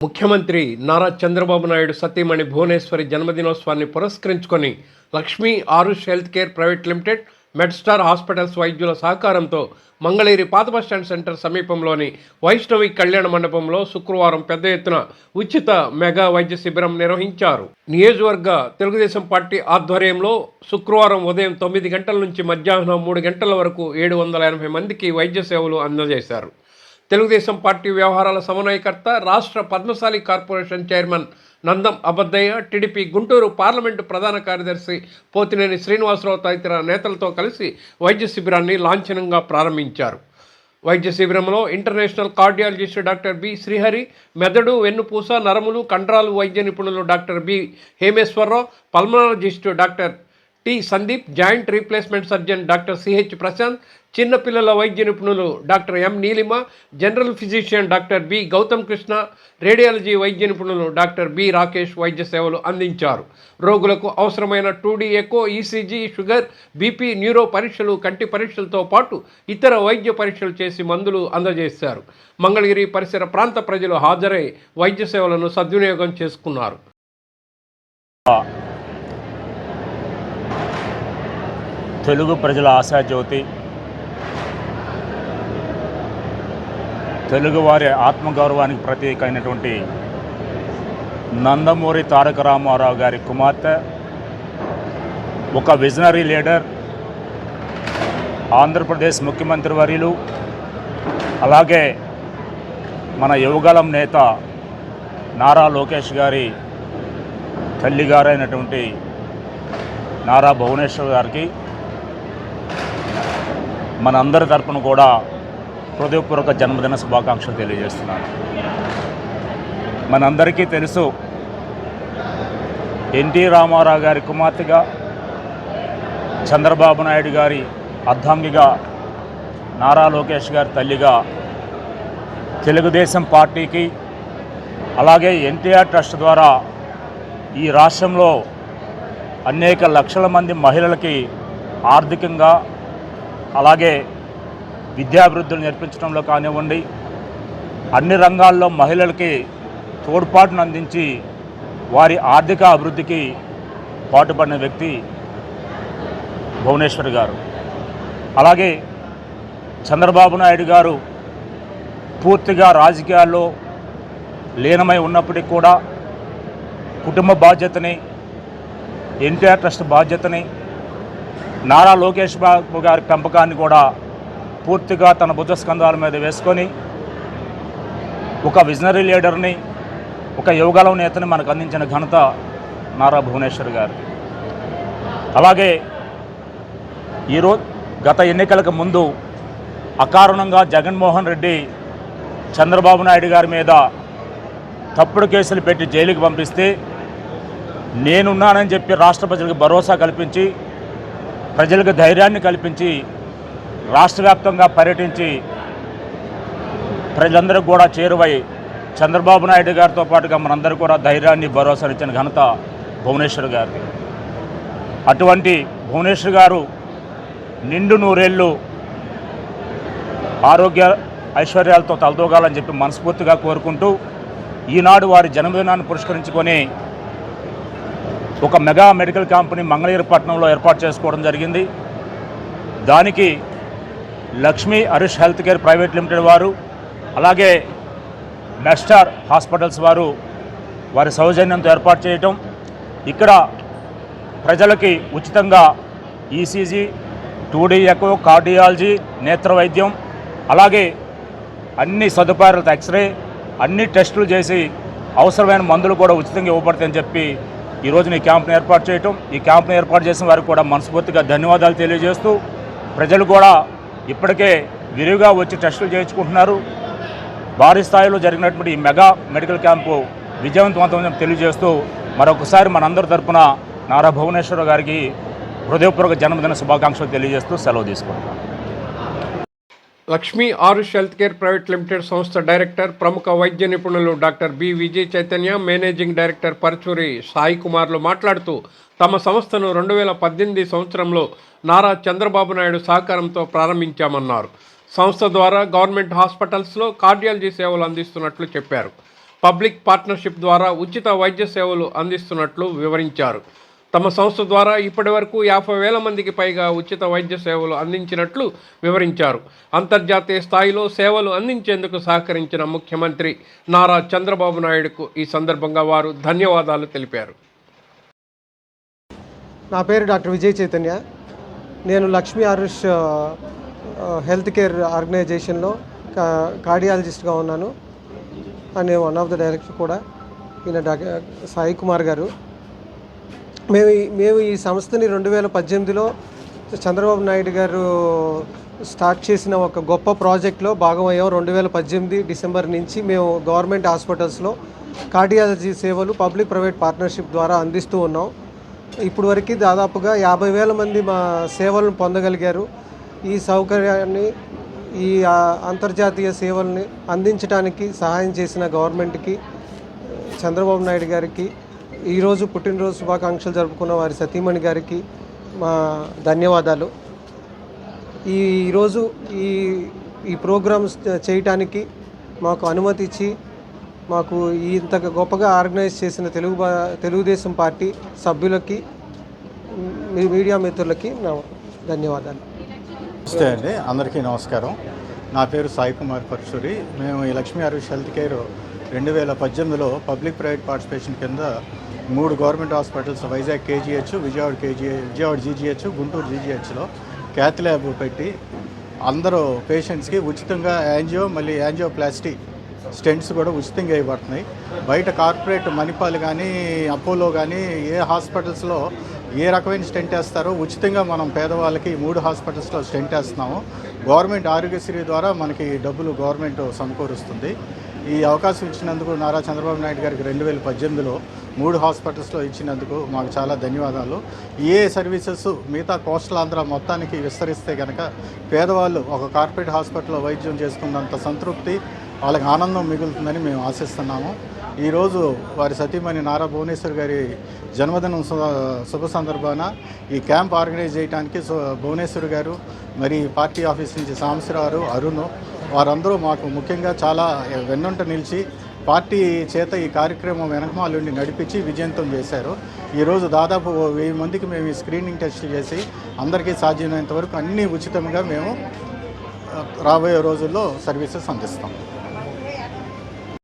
ముఖ్యమంత్రి నారా చంద్రబాబు నాయుడు సతీమణి భువనేశ్వరి జన్మదినోత్సవాన్ని పురస్కరించుకొని Lakshmi Aarush health care private limited Medstar hospitals వైద్యుల సహకారంతో మంగళగిరి పాత బస్టాండ్ సెంటర్ సమీపంలోని వైష్ణవి కళ్యాణ మండపంలో శుక్రవారం పెద్ద ఎత్తున ఉచిత మెగా వైద్య శిబిరం నిర్వహించారు. నియోజకవర్గ తెలుగుదేశం పార్టీ ఆధ్వర్యంలో శుక్రవారం ఉదయం తొమ్మిది గంటల నుంచి మధ్యాహ్నం మూడు గంటల వరకు ఏడు వందల ఎనభై మందికి వైద్య సేవలు అందజేశారు. తెలుగుదేశం పార్టీ వ్యవహారాల సమన్వయకర్త రాష్ట్ర Padmashali corporation chairman Nandam Abaddayya TDP Guntur parliament ప్రధాన కార్యదర్శి పోతినేని శ్రీనివాసరావు తదితర నేతలతో కలిసి వైద్య శిబిరాన్ని లాంఛనంగా ప్రారంభించారు. వైద్య శిబిరంలో international cardiologist doctor B Srihari మెదడు వెన్నుపూస నరములు కండరాలు వైద్య నిపుణులు doctor B Hemeswararao pulmonologist doctor T. Sandeep joint replacement surgeon doctor CH Prashanth చిన్నపిల్లల వైద్య నిపుణులు doctor M Neelima general physician doctor B Gautam Krishna radiology వైద్య నిపుణులు డాక్టర్ బి రాకేష్ వైద్య సేవలు అందించారు. రోగులకు అవసరమైన two D echo ECG sugar BP neuro పరీక్షలు కంటి పరీక్షలతో పాటు ఇతర వైద్య పరీక్షలు చేసి మందులు అందజేశారు. మంగళగిరి పరిసర ప్రాంత ప్రజలు హాజరై వైద్య సేవలను సద్వినియోగం చేసుకున్నారు. తెలుగు ప్రజల ఆశాజ్యోతి తెలుగువారి ఆత్మగౌరవానికి ప్రతీక అయినటువంటి నందమూరి తారక రామారావు గారి కుమార్తె ఒక విజనరీ లీడర్ ఆంధ్రప్రదేశ్ ముఖ్యమంత్రి వర్యులు అలాగే మన యువగలం నేత నారా లోకేష్ గారి తల్లిగారైనటువంటి నారా భువనేశ్వర్ గారికి మన అందరి తరపున కూడా హృదయపూర్వక జన్మదిన శుభాకాంక్షలు తెలియజేస్తున్నాను. మనందరికీ తెలుసు ఎన్టీ రామారావు గారి కుమార్తెగా చంద్రబాబు నాయుడు గారి అర్ధాంగిగా నారా లోకేష్ గారి తల్లిగా తెలుగుదేశం పార్టీకి అలాగే ఎన్టీఆర్ ట్రస్ట్ ద్వారా ఈ రాష్ట్రంలో అనేక లక్షల మంది మహిళలకి ఆర్థికంగా అలాగే విద్యాభివృద్ధులు నేర్పించడంలో కానివ్వండి అన్ని రంగాల్లో మహిళలకి తోడ్పాటును అందించి వారి ఆర్థిక అభివృద్ధికి పాటుపడిన వ్యక్తి భువనేశ్వర్ గారు. అలాగే చంద్రబాబు నాయుడు గారు పూర్తిగా రాజకీయాల్లో లీనమై ఉన్నప్పటికీ కూడా కుటుంబ బాధ్యతని ఎన్టీఆర్ ట్రస్ట్ బాధ్యతని నారా లోకేష్ బాబు గారి పెంపకాన్ని కూడా పూర్తిగా తన భుజస్కంధాల మీద వేసుకొని ఒక విజనరీ లీడర్ని ఒక యువగలం నేతని మనకు అందించిన ఘనత నారా భువనేశ్వర్ గారు. అలాగే ఈరోజు గత ఎన్నికలకు ముందు అకారణంగా జగన్మోహన్ రెడ్డి చంద్రబాబు నాయుడు గారి మీద తప్పుడు కేసులు పెట్టి జైలుకి పంపిస్తే నేనున్నానని చెప్పి రాష్ట్ర ప్రజలకు భరోసా కల్పించి ప్రజలకు ధైర్యాన్ని కల్పించి రాష్ట్ర వ్యాప్తంగా పర్యటించి ప్రజలందరూ కూడా చేరువై చంద్రబాబు నాయుడు గారితో పాటుగా మనందరూ కూడా ధైర్యాన్ని భరోసా ఇచ్చిన ఘనత భువనేశ్వర్ గారిది. అటువంటి భువనేశ్వర్ గారు నిండు నూరేళ్ళు ఆరోగ్య ఐశ్వర్యాలతో తలదూగాలని చెప్పి మనస్ఫూర్తిగా కోరుకుంటూ ఈనాడు వారి జన్మదినాన్ని పురస్కరించుకొని ఒక మెగా మెడికల్ క్యాంప్ని మంగళగిరిపట్నంలో ఏర్పాటు చేసుకోవడం జరిగింది. దానికి Lakshmi Harish health care private limited వారు అలాగే మెస్టార్ హాస్పిటల్స్ వారు వారి సౌజన్యంతో ఏర్పాటు చేయటం. ఇక్కడ ప్రజలకి ఉచితంగా ఈసీజీ టూడీ ఎకో కార్డియాలజీ నేత్ర వైద్యం అలాగే అన్ని సదుపాయాలతో ఎక్స్రే అన్ని టెస్టులు చేసి అవసరమైన మందులు కూడా ఉచితంగా ఇవ్వబడతాయని చెప్పి ఈ ఈ క్యాంప్ను ఏర్పాటు చేయటం ఈ క్యాంప్ను ఏర్పాటు చేసిన వారికి కూడా మనస్ఫూర్తిగా ధన్యవాదాలు తెలియజేస్తూ ప్రజలు కూడా ఇప్పటికే విరివిగా వచ్చి టెస్టులు చేయించుకుంటున్నారు. భారీ స్థాయిలో జరిగినటువంటి ఈ మెగా మెడికల్ క్యాంపు విజయవంతవంతం తెలియజేస్తూ మరొకసారి మనందరి తరపున నారా భువనేశ్వర గారికి హృదయపూర్వక జన్మదిన శుభాకాంక్షలు తెలియజేస్తూ సెలవు తీసుకుంటున్నాను. Lakshmi Aarush health care private limited సంస్థ డైరెక్టర్ ప్రముఖ వైద్య నిపుణులు doctor B Vijay Chaitanya managing director Paruchuri Sai కుమార్లు మాట్లాడుతూ తమ సంస్థను రెండు వేల పద్దెనిమిది సంవత్సరంలో నారా చంద్రబాబు నాయుడు సహకారంతో ప్రారంభించామన్నారు. సంస్థ ద్వారా గవర్నమెంట్ హాస్పిటల్స్లో కార్డియాలజీ సేవలు అందిస్తున్నట్లు చెప్పారు. పబ్లిక్ పార్ట్నర్షిప్ ద్వారా ఉచిత వైద్య సేవలు అందిస్తున్నట్లు వివరించారు. తమ సంస్థ ద్వారా ఇప్పటివరకు యాభై వేల మందికి పైగా ఉచిత వైద్య సేవలు అందించినట్లు వివరించారు. అంతర్జాతీయ స్థాయిలో సేవలు అందించేందుకు సహకరించిన ముఖ్యమంత్రి నారా చంద్రబాబు నాయుడుకు ఈ సందర్భంగా వారు ధన్యవాదాలు తెలిపారు. నా పేరు డాక్టర్ విజయ్ చైతన్య. నేను లక్ష్మీ ఆరుష్ హెల్త్ కేర్ ఆర్గనైజేషన్లో కా కార్డియాలజిస్ట్గా ఉన్నాను. And one of the director కూడా ఈయన డాక్టర్ సాయి కుమార్ గారు. మేము మేము ఈ సంస్థని రెండు వేల పద్దెనిమిదిలో చంద్రబాబు నాయుడు గారు స్టార్ట్ చేసిన ఒక గొప్ప ప్రాజెక్ట్లో భాగమయ్యాం. రెండు వేల పద్దెనిమిది డిసెంబర్ నుంచి మేము గవర్నమెంట్ హాస్పిటల్స్లో కార్డియాలజీ సేవలు పబ్లిక్ ప్రైవేట్ పార్ట్నర్షిప్ ద్వారా అందిస్తూ ఉన్నాం. ఇప్పుడు వరకు దాదాపుగా యాభై వేల మంది మా సేవలను పొందగలిగారు. ఈ సౌకర్యాన్ని ఈ అంతర్జాతీయ సేవల్ని అందించడానికి సహాయం చేసిన గవర్నమెంట్కి చంద్రబాబు నాయుడు గారికి ఈరోజు పుట్టినరోజు శుభాకాంక్షలు జరుపుకున్న వారి సతీమణి గారికి మా ధన్యవాదాలు. ఈ ఈరోజు ఈ ఈ ప్రోగ్రామ్స్ చేయటానికి మాకు అనుమతి ఇచ్చి మాకు ఇంత గొప్పగా ఆర్గనైజ్ చేసిన తెలుగు తెలుగుదేశం పార్టీ సభ్యులకి మీ మీడియా మిత్రులకి నా ధన్యవాదాలు. నమస్తే అండి అందరికీ నమస్కారం. నా పేరు సాయి కుమార్ పరశురి మేము ఈ లక్ష్మీ ఆరుష్ హెల్త్ కేర్ రెండు వేల పద్దెనిమిదిలో పబ్లిక్ ప్రైవేట్ పార్టిసిపేషన్ కింద మూడు government hospitals Vizag KGH Vijayawada KG Vijayawada GGH Guntur జీజీహెచ్లో cath lab పెట్టి అందరూ పేషెంట్స్కి ఉచితంగా యాంజియో మళ్ళీ యాంజియోప్లాస్టీ స్టెంట్స్ కూడా ఉచితంగా ఇవ్వబడుతున్నాయి. బయట కార్పొరేట్ మణిపాల్ కానీ అపోలో కానీ ఏ హాస్పిటల్స్లో ఏ రకమైన స్టెంట్ వేస్తారో ఉచితంగా మనం పేదవాళ్ళకి మూడు హాస్పిటల్స్లో స్టెంట్ వేస్తున్నాము. గవర్నమెంట్ ఆరోగ్యశ్రీ ద్వారా మనకి డబ్బులు గవర్నమెంట్ సమకూరుస్తుంది. ఈ అవకాశం ఇచ్చినందుకు నారా చంద్రబాబు నాయుడు గారికి రెండు వేల పద్దెనిమిదిలో మూడు హాస్పిటల్స్లో ఇచ్చినందుకు మాకు చాలా ధన్యవాదాలు. ఏ సర్వీసెస్ మిగతా కోస్టల్ ఆంధ్ర మొత్తానికి విస్తరిస్తే కనుక పేదవాళ్ళు ఒక కార్పొరేట్ హాస్పిటల్లో వైద్యం చేసుకున్నంత సంతృప్తి వాళ్ళకి ఆనందం మిగులుతుందని మేము ఆశిస్తున్నాము. ఈరోజు వారి సతీమణి నారా భువనేశ్వర్ గారి జన్మదినం సు- శుభ సందర్భాన ఈ క్యాంప్ ఆర్గనైజ్ చేయడానికి భువనేశ్వర్ గారు మరి పార్టీ ఆఫీస్ నుంచి సాంబశివరావు అరుణ్ వారందరూ మాకు ముఖ్యంగా చాలా వెన్నుంట నిలిచి పార్టీ చేత ఈ కార్యక్రమం వెనకమాలుండి నడిపించి విజయంతం చేశారు. ఈరోజు దాదాపు వెయ్యి మందికి మేము ఈ స్క్రీనింగ్ టెస్ట్ చేసి అందరికీ సాధ్యమైనంత వరకు అన్నీ ఉచితంగా మేము రాబోయే రోజుల్లో సర్వీసెస్ అందిస్తాం.